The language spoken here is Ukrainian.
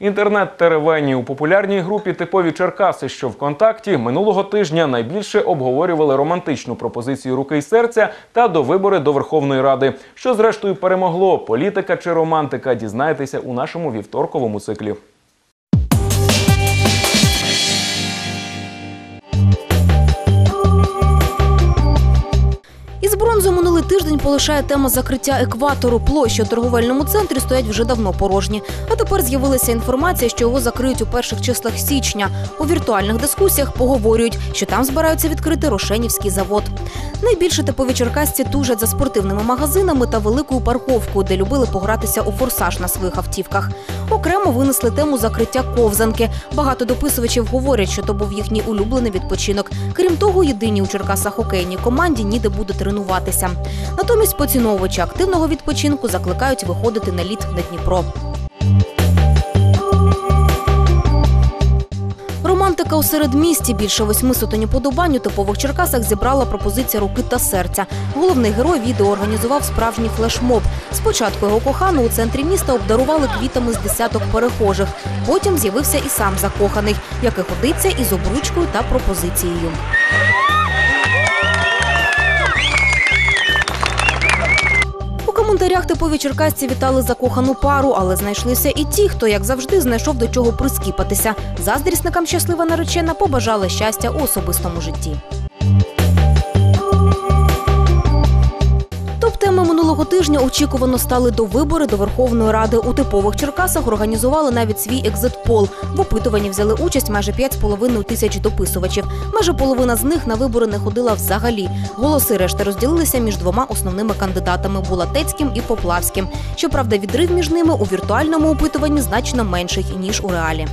Інтернет-теревені у популярній групі типові Черкаси, що ВКонтакті минулого тижня найбільше обговорювали романтичну пропозицію руки й серця та до вибори до Верховної Ради. Що зрештою перемогло політика чи романтика? Дізнайтеся у нашому вівторковому циклі. Із за минулий тиждень полишає тема закриття екватору. Площі у торговельному центрі стоять вже давно порожні. А тепер з'явилася інформація, що його закриють у перших числах січня. У віртуальних дискусіях поговорюють, що там збираються відкрити Рошенівський завод. Найбільше типові черкасці тужать за спортивними магазинами та великою парковкою, де любили погратися у форсаж на своїх автівках. Окремо винесли тему закриття ковзанки. Багато дописувачів говорять, що то був їхній улюблений відпочинок. Крім того, єдині у Черкасах хокейній команді ніде буде тренуватися. Натомість поціновувачі активного відпочинку закликають виходити на лід на Дніпро. У середмісті більше восьми сотень уподобань у типових Черкасах зібрала пропозиція руки та серця. Головний герой відео організував справжній флешмоб. Спочатку його кохану у центрі міста обдарували квітами з десяток перехожих. Потім з'явився і сам закоханий, який ходиться із обручкою та пропозицією. Коментарях типові черкасці вітали закохану пару, але знайшлися і ті, хто, як завжди, знайшов до чого прискіпатися. Заздрісникам щаслива наречена побажала щастя у особистому житті. Минулого тижня очікувано стали до вибори до Верховної Ради. У типових Черкасах організували навіть свій екзит-пол. В опитуванні взяли участь майже 5,5 тисяч дописувачів. Майже половина з них на вибори не ходила взагалі. Голоси решти розділилися між двома основними кандидатами Булатецьким і Поплавським. Щоправда, відрив між ними у віртуальному опитуванні значно менший ніж у реалі.